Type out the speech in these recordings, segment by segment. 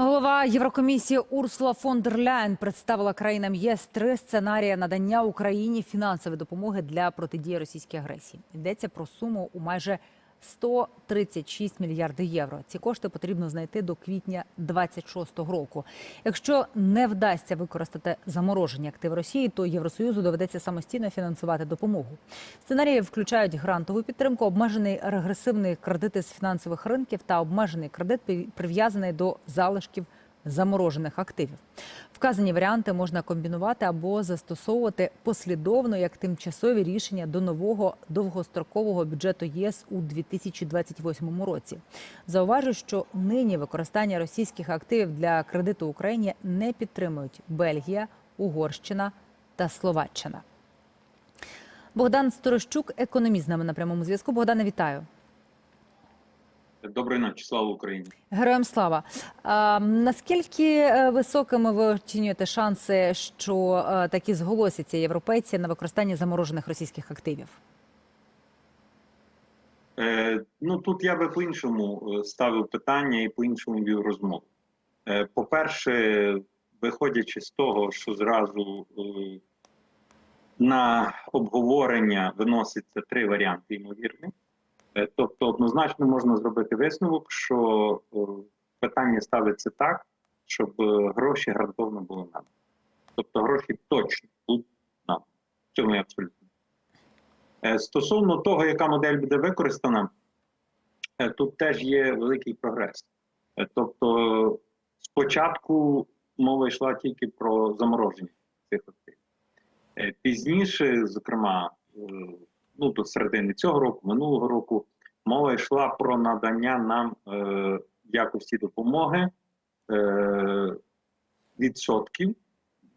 Голова Єврокомісії Урсула фон дер Ляйн представила країнам ЄС три сценарії надання Україні фінансової допомоги для протидії російській агресії. Йдеться про суму у майже 136 мільярди євро. Ці кошти потрібно знайти до квітня 26-го року. Якщо не вдасться використати заморожені активи Росії, то Євросоюзу доведеться самостійно фінансувати допомогу. Сценарії включають грантову підтримку, обмежений регресивний кредити з фінансових ринків та обмежений кредит прив'язаний до залишків заморожених активів. Вказані варіанти можна комбінувати або застосовувати послідовно як тимчасові рішення до нового довгострокового бюджету ЄС у 2028 році. Зауважу, що нині використання російських активів для кредиту Україні не підтримують Бельгія, Угорщина та Словаччина. Богдан Сторощук, економіст з нами на прямому зв'язку. Богдане, вітаю. Доброї ночі, слава Україні. Героям слава. А, наскільки е, високими ви оцінюєте шанси, що е, такі зголосяться європейці на використання заморожених російських активів? Е, ну тут я би по-іншому е, ставив питання і по-іншому вів розмову. Е, по-перше, виходячи з того, що зразу е, на обговорення виноситься три варіанти ймовірних. Е, тобто, однозначно можна зробити висновок, що е, питання ставиться так, щоб е, гроші гарантовано були нам. Тобто гроші точно будуть нам. В цьому я абсолютно. Стосовно того, яка модель буде використана, тут теж є великий прогрес. Тобто, спочатку мова йшла тільки про замороження цих активів. Пізніше, зокрема, ну до середини цього року, минулого року, мова йшла про надання нам е, якості допомоги е, відсотків, е,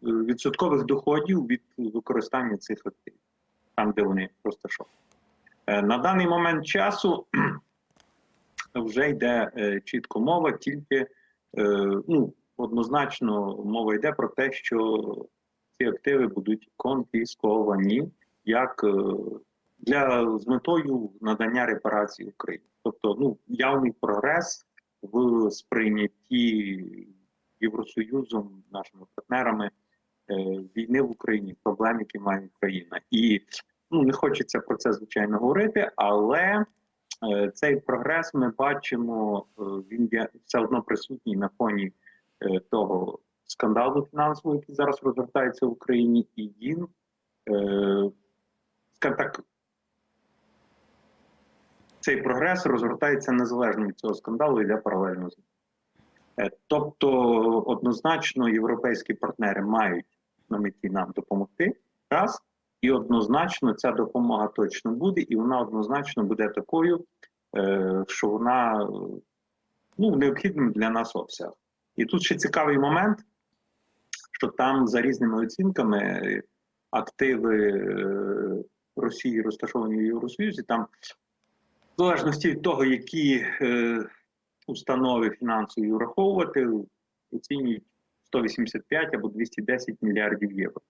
відсоткових доходів від використання цих активів там, де вони розташовані. Е, На даний момент часу вже йде е, чітко мова, тільки е, ну, однозначно мова йде про те, що ці активи будуть конфісковані як е, для з метою надання репарації Україні. Тобто, ну явний прогрес в сприйнятті Євросоюзом, нашими партнерами е, війни в Україні, проблем, які має Україна, і ну не хочеться про це звичайно говорити, але е, цей прогрес ми бачимо, е, він є все одно присутній на фоні е, того скандалу фінансового, який зараз розгортається в Україні, і він, е, так, цей прогрес розгортається незалежно від цього скандалу, йде паралельно з ним. Е, Тобто, однозначно, європейські партнери мають на меті нам допомогти раз, і однозначно ця допомога точно буде, і вона однозначно буде такою, е, що вона ну, необхідним для нас обсяг. І тут ще цікавий момент, що там за різними оцінками активи е, Росії розташовані в Євросоюзі, там залежності від того, які е, установи фінансові враховувати, оцінюють 185 або 210 мільярдів євро.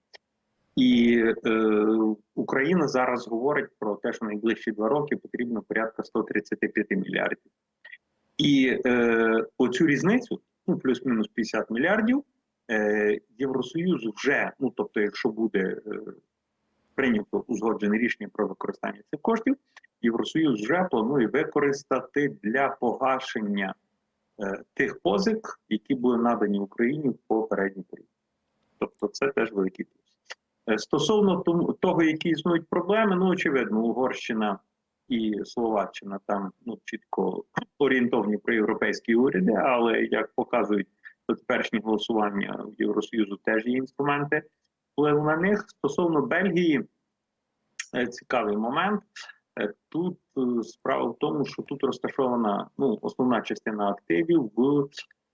І е, Україна зараз говорить про те, що найближчі два роки потрібно порядка 135 мільярдів. І е, оцю різницю, ну плюс-мінус 50 мільярдів, е, Євросоюз вже, ну тобто, якщо буде е, прийнято узгоджене рішення про використання цих коштів, Євросоюз вже планує використати для погашення е, тих позик, які були надані Україні в попередній період. Тобто, це теж великий плюс. Е, Стосовно того, які існують проблеми, ну очевидно, Угорщина і Словаччина там ну чітко орієнтовні про європейські уряди, але як показують теперішні голосування в Євросоюзу, теж є інструменти впливу на них. Стосовно Бельгії, е, цікавий момент. Е, Тут е, справа в тому, що тут розташована ну, основна частина активів в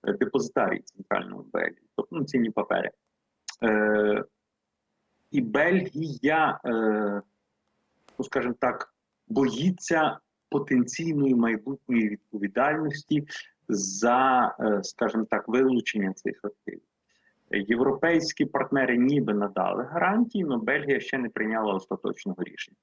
е, депозитарії центрального Бельгії, тобто ну, цінні папери. Е, і Бельгія, е, ну скажімо так, боїться потенційної майбутньої відповідальності за, скажімо так, вилучення цих активів. Європейські партнери ніби надали гарантії, але Бельгія ще не прийняла остаточного рішення.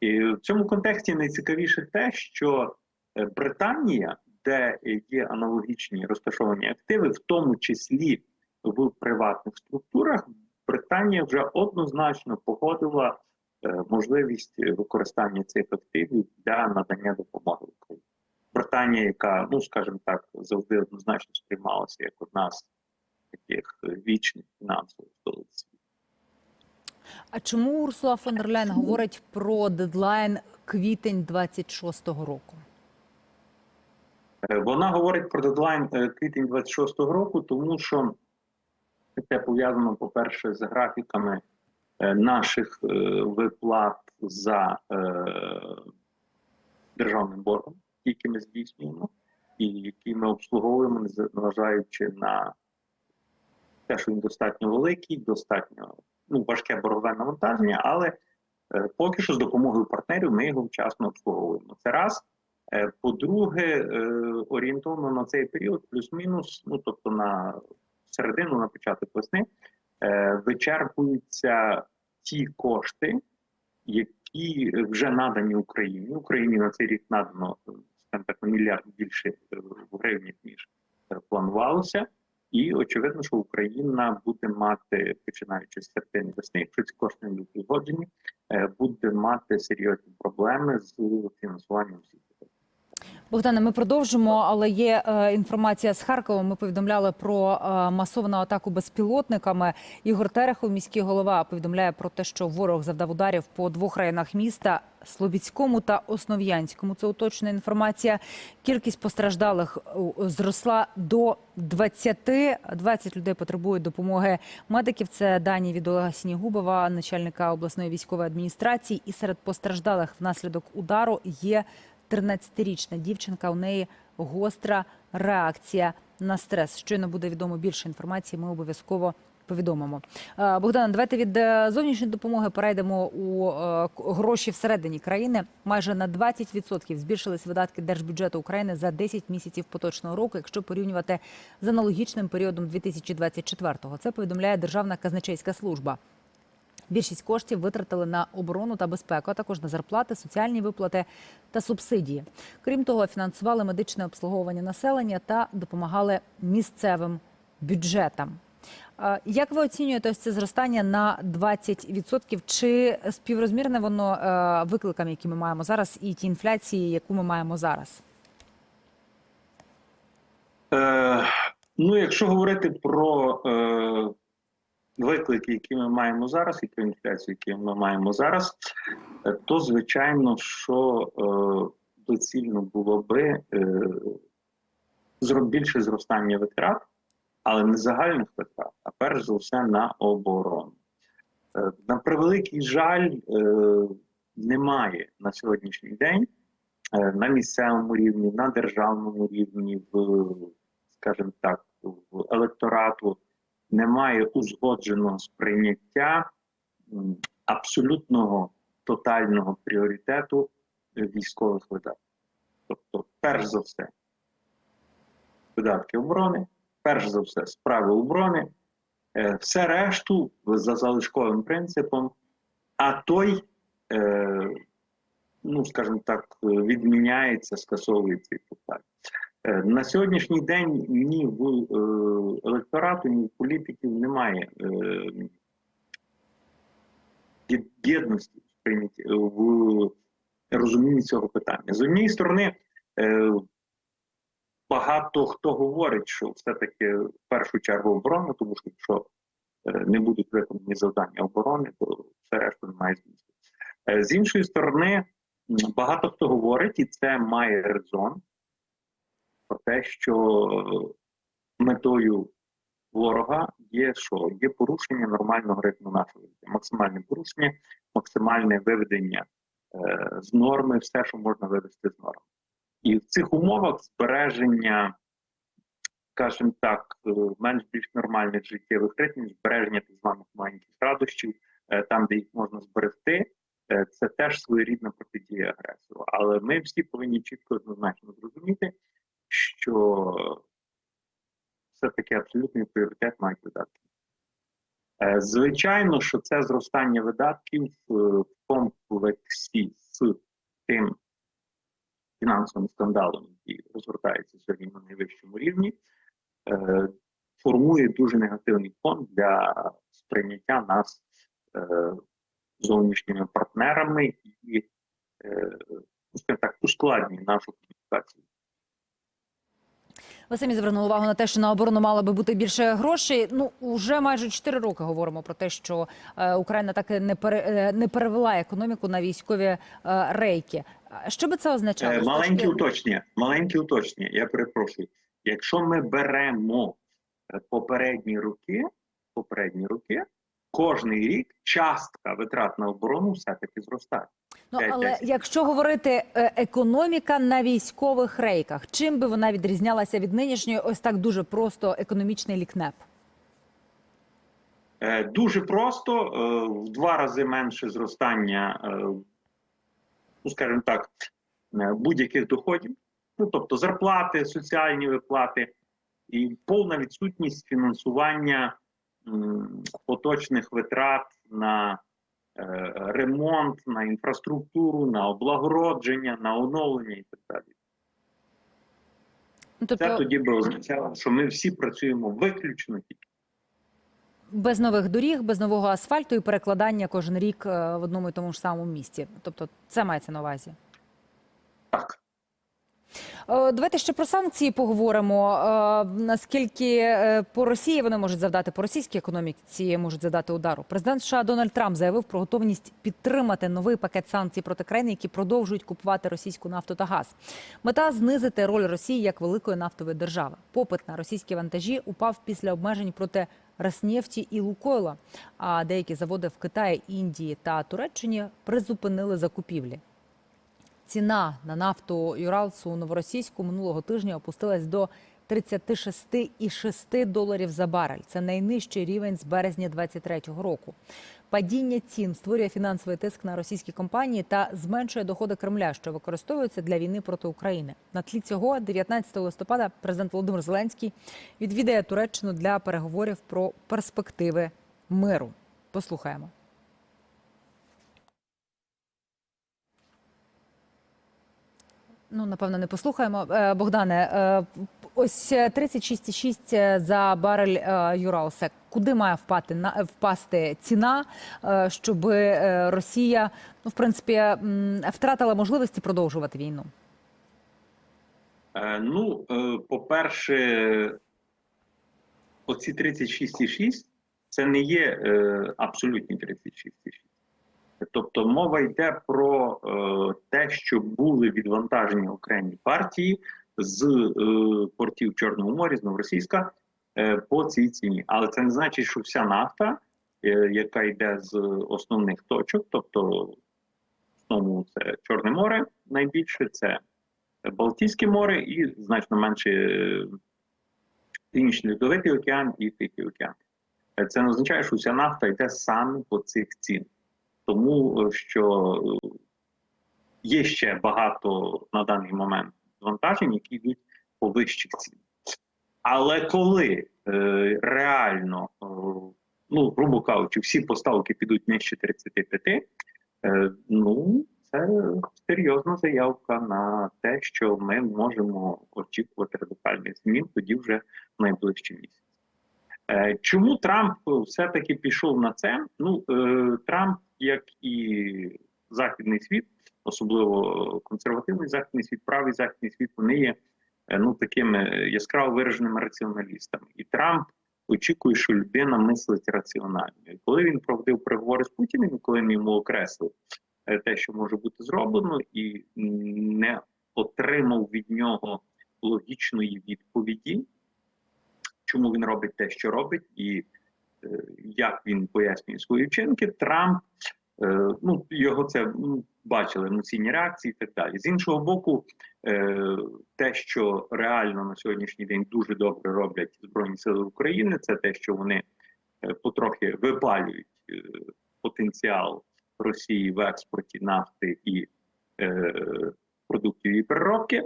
І в цьому контексті найцікавіше те, що е, Британія де є аналогічні розташовані активи, в тому числі в приватних структурах, Британія вже однозначно погодила е, можливість використання цих активів для надання допомоги Україні. Британія, яка, ну скажімо так, завжди однозначно сприймалася як одна з таких е, вічних фінансових столиць. А чому Урсула фон дер Ляйн говорить про дедлайн квітень 26-го року? Е, Вона говорить про дедлайн е, квітень 26-го року, тому що це пов'язано, по-перше, з графіками е, наших виплат за державним боргом, які ми здійснюємо, і які ми обслуговуємо, незважаючи на те, що він достатньо великий, достатньо ну, важке боргове навантаження, але е, поки що з допомогою партнерів ми його вчасно обслуговуємо. Це раз. Е, По-друге, е, орієнтовно на цей період, плюс-мінус, ну тобто на середину, на початок весни, вичерпуються ті кошти, які вже надані Україні. Україні на цей рік надано так, на мільярд більше гривнях, ніж планувалося. І очевидно, що Україна буде мати, починаючи з середини весни, якщо ці кошти не будуть буде мати серйозні проблеми з фінансуванням всіх. Богдане, ми продовжимо, але є е, інформація з Харкова. Ми повідомляли про е, масовану атаку безпілотниками. Ігор Терехов, міський голова, повідомляє про те, що ворог завдав ударів по двох районах міста Слобідському та Основ'янському. Це уточна інформація. Кількість постраждалих зросла до 20. 20 людей потребують допомоги медиків. Це дані від Олега Снігубова, начальника обласної військової адміністрації. І серед постраждалих внаслідок удару є 13-річна дівчинка. У неї гостра реакція на стрес. Щойно буде відомо більше інформації. Ми обов'язково повідомимо. Е, Богдан, давайте від е, зовнішньої допомоги перейдемо у е, гроші всередині країни. Майже на 20% збільшились видатки держбюджету України за 10 місяців поточного року, якщо порівнювати з аналогічним періодом 2024-го. Це повідомляє Державна казначейська служба. Більшість коштів витратили на оборону та безпеку, а також на зарплати, соціальні виплати та субсидії. Крім того, фінансували медичне обслуговування населення та допомагали місцевим бюджетам. Як ви оцінюєте ось це зростання на 20%? Чи співрозмірне воно е, викликам, які ми маємо зараз, і ті інфляції, яку ми маємо зараз? Е, ну, якщо говорити про е, виклики, які ми маємо зараз, і про інфляцію, які ми маємо зараз, е, то звичайно, що е, доцільно було би е, більше зростання витрат, але не загальних витрат, а перш за все на оборону. Е, на превеликий жаль, е, немає на сьогоднішній день е, на місцевому рівні, на державному рівні, в, скажімо так, в електорату немає узгодженого сприйняття абсолютного тотального пріоритету військових видатків. Тобто, перш за все, видатки оборони, перш за все, справи оборони, е, все решту за залишковим принципом, а той, е, ну скажімо так, відміняється, скасовується і так далі. Е, На сьогоднішній день ні в е, електорату, ні в політиків немає е, єдності в розумінні цього питання. З однієї сторони, багато хто говорить, що все-таки в першу чергу оборона, тому що якщо не будуть виконані завдання оборони, то все решта не має змісту. З іншої сторони, багато хто говорить, і це має резон про те, що метою ворога є що? Є порушення нормального ритму нашого життя, максимальне порушення, максимальне виведення е, з норми, все, що можна вивести з норми. І в цих умовах збереження, скажімо так, е, менш більш нормальних життєвих ритмів, збереження так званих маленьких радощів, е, там, де їх можна зберегти, е, це теж своєрідна протидія агресору. Але ми всі повинні чітко однозначно зрозуміти, що все-таки абсолютний пріоритет мають видатки. Е, Звичайно, що це зростання видатків е, в комплексі з тим, фінансовим скандалом, який розгортається сьогодні на найвищому рівні, е, формує дуже негативний фон для сприйняття нас зовнішніми партнерами і, скажімо так, ускладнює нашу комунікацію. Ви самі звернули увагу на те, що на оборону мало би бути більше грошей. Ну уже майже 4 роки говоримо про те, що е, Україна так і не пере, е, не перевела економіку на військові е, рейки. Що би це означало? Маленькі уточнення. Маленькі уточнення. Я перепрошую. Якщо ми беремо попередні роки, попередні роки, кожний рік частка витрат на оборону все-таки зростає. Ну але якщо говорити е, економіка на військових рейках, чим би вона відрізнялася від нинішньої? Ось так дуже просто економічний лікнеп. Е, Дуже просто е, в два рази менше зростання, ну скажімо так, будь-яких доходів, ну тобто зарплати, соціальні виплати і повна відсутність фінансування поточних витрат на ремонт, на інфраструктуру, на облагородження, на оновлення і так далі. Тобто... Це тоді би означало, що ми всі працюємо виключно тільки. без нових доріг, без нового асфальту і перекладання кожен рік е, в одному і тому ж самому місці. Тобто, це мається на увазі. Так. Е, Давайте ще про санкції поговоримо. Е, Наскільки е, по Росії вони можуть завдати по російській економіці можуть завдати удару? Президент США Дональд Трамп заявив про готовність підтримати новий пакет санкцій проти країн, які продовжують купувати російську нафту та газ. Мета знизити роль Росії як великої нафтової держави. Попит на російські вантажі упав після обмежень проти Роснефті і Лукойла. А деякі заводи в Китаї, Індії та Туреччині призупинили закупівлі. Ціна на нафту Юралсу новоросійську минулого тижня опустилась до 36,6 доларів за барель. Це найнижчий рівень з березня 2023 року. Падіння цін створює фінансовий тиск на російські компанії та зменшує доходи Кремля, що використовуються для війни проти України. На тлі цього 19 листопада президент Володимир Зеленський відвідає Туреччину для переговорів про перспективи миру. Послухаємо. Ну, напевно, не послухаємо. Е, Богдане, е, ось 36,6 за барель е, Юралсек. Куди має впати впасти ціна, щоб Росія, ну в принципі, втратила можливості продовжувати війну? Ну, по-перше, оці 36,6 це не є абсолютні 36,6. Тобто мова йде про е, те, що були відвантажені окремі партії з е, портів Чорного моря, з Новоросійська е, по цій ціні. Але це не значить, що вся нафта, е, яка йде з основних точок, тобто основному це Чорне море найбільше, це Балтійське море і значно менше е, Північний Льодовитий океан і Тихий океан. Е, Це не означає, що вся нафта йде саме по цих цін. Тому е, що е, є ще багато на даний момент звантажень, які йдуть по вищих цін. Але коли е, реально, е, ну, грубо кажучи, всі поставки підуть нижче 35, е, ну, це серйозна заявка на те, що ми можемо очікувати радикальних змін тоді вже в найближчі місяці. Е, Чому Трамп все-таки пішов на це? Ну, е, Трамп, як і Західний світ, особливо консервативний західний світ, правий західний світ, вони є е, ну, такими яскраво вираженими раціоналістами. І Трамп очікує, що людина мислить раціонально. І коли він проводив переговори з Путіним, коли він йому окреслив е, те, що може бути зроблено, і не отримав від нього логічної відповіді, чому він робить те, що робить, і е, як він пояснює свої вчинки, Трамп. е, Ну, його це ну, бачили емоційні реакції і так далі. З іншого боку, е, те, що реально на сьогоднішній день дуже добре роблять Збройні Сили України, це те, що вони потрохи випалюють потенціал Росії в експорті нафти і продуктів її переробки.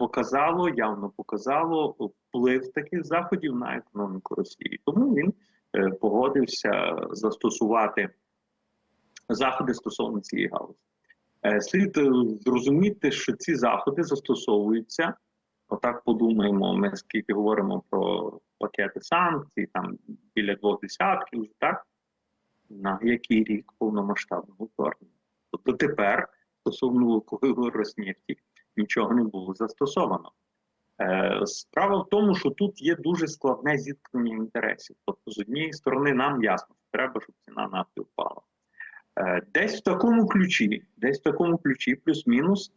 Показало, явно показало вплив таких заходів на економіку Росії. Тому він е, погодився застосувати заходи стосовно цієї галузі. Е, Слід е, зрозуміти, що ці заходи застосовуються. Отак подумаємо, ми скільки говоримо про пакети санкцій, там біля двох десятків, так? На який рік повномасштабного вторгнення? Тобто тепер стосовно Роснефті нічого не було застосовано. Е, Справа в тому, що тут є дуже складне зіткнення інтересів. Тобто, з однієї сторони, нам ясно, що треба, щоб ціна нафти впала. Е, Десь в такому ключі, десь в такому ключі, плюс-мінус,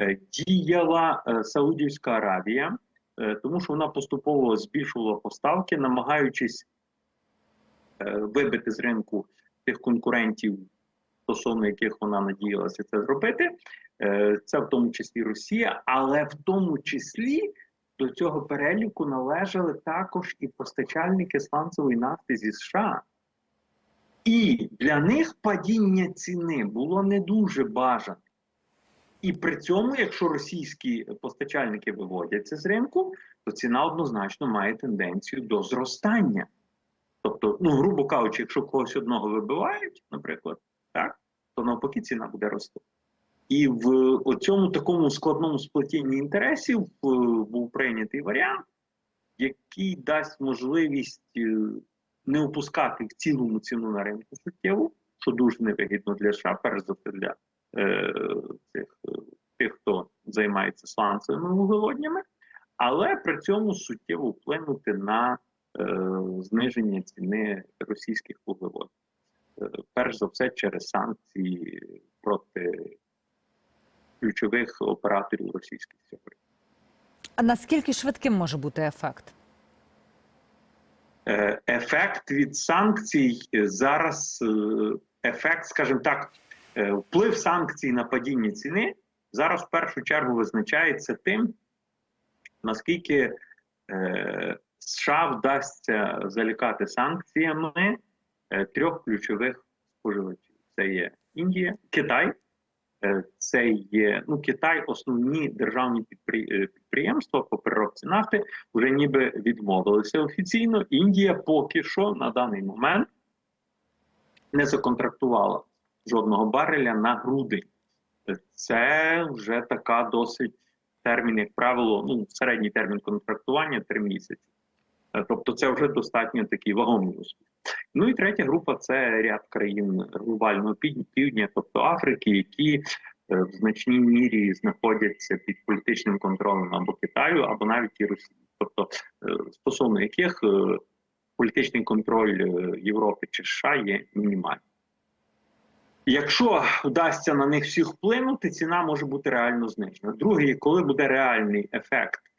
е, діяла Саудівська Аравія, тому що вона поступово збільшувала поставки, намагаючись вибити з ринку тих конкурентів, стосовно яких вона надіялася це зробити. Е, Це в тому числі Росія, але в тому числі до цього переліку належали також і постачальники сланцевої нафти зі США. І для них падіння ціни було не дуже бажане. І при цьому, якщо російські постачальники виводяться з ринку, то ціна однозначно має тенденцію до зростання. Тобто, ну, грубо кажучи, якщо когось одного вибивають, наприклад, так, то навпаки ціна буде рости. І в цьому такому складному сплетінні інтересів був прийнятий варіант, який дасть можливість е, не опускати в цілому ціну на ринку суттєву, що дуже невигідно для США, перш за все для е, цих, е, тих, хто займається сланцевими вуглеводнями, але при цьому суттєво вплинути на е, зниження ціни російських вуглеводів. Перш за все через санкції проти ключових операторів російських сьогодні. А наскільки швидким може бути ефект? Е, Ефект від санкцій зараз е, ефект, скажімо так, е, вплив санкцій на падіння ціни зараз в першу чергу визначається тим, наскільки США вдасться залікати санкціями трьох ключових споживачів: це є Індія, Китай. Е, Це є ну Китай, основні державні е, підприємства по переробці нафти вже ніби відмовилися офіційно. Індія поки що на даний момент не законтрактувала жодного бареля на грудень. Е, Це вже така досить термін, як правило, ну середній термін контрактування три місяці. Е, Тобто, це вже достатньо такий вагомий успіх. Ну і третя група це ряд країн глобального півдня, тобто Африки, які е, в значній мірі знаходяться під політичним контролем або Китаю, або навіть і Росії, тобто е, стосовно яких політичний контроль Європи чи США є мінімальним. Якщо вдасться на них всіх вплинути, ціна може бути реально знижена. Друге, коли буде реальний ефект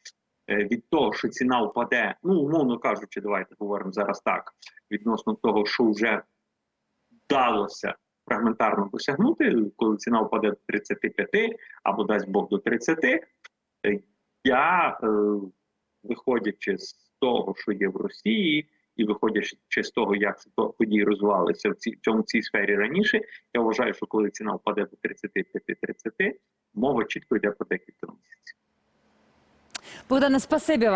від того, що ціна впаде, ну умовно кажучи, давайте говоримо зараз так, відносно того, що вже вдалося фрагментарно досягнути, коли ціна впаде до 35 або дасть Бог до 30, е, я, е, виходячи з того, що є в Росії, і виходячи з того, як події розвивалися в цій цьому цій сфері раніше, я вважаю, що коли ціна впаде до 35-30, мова чітко йде про декілька місяців. Богдане, спасибі вам.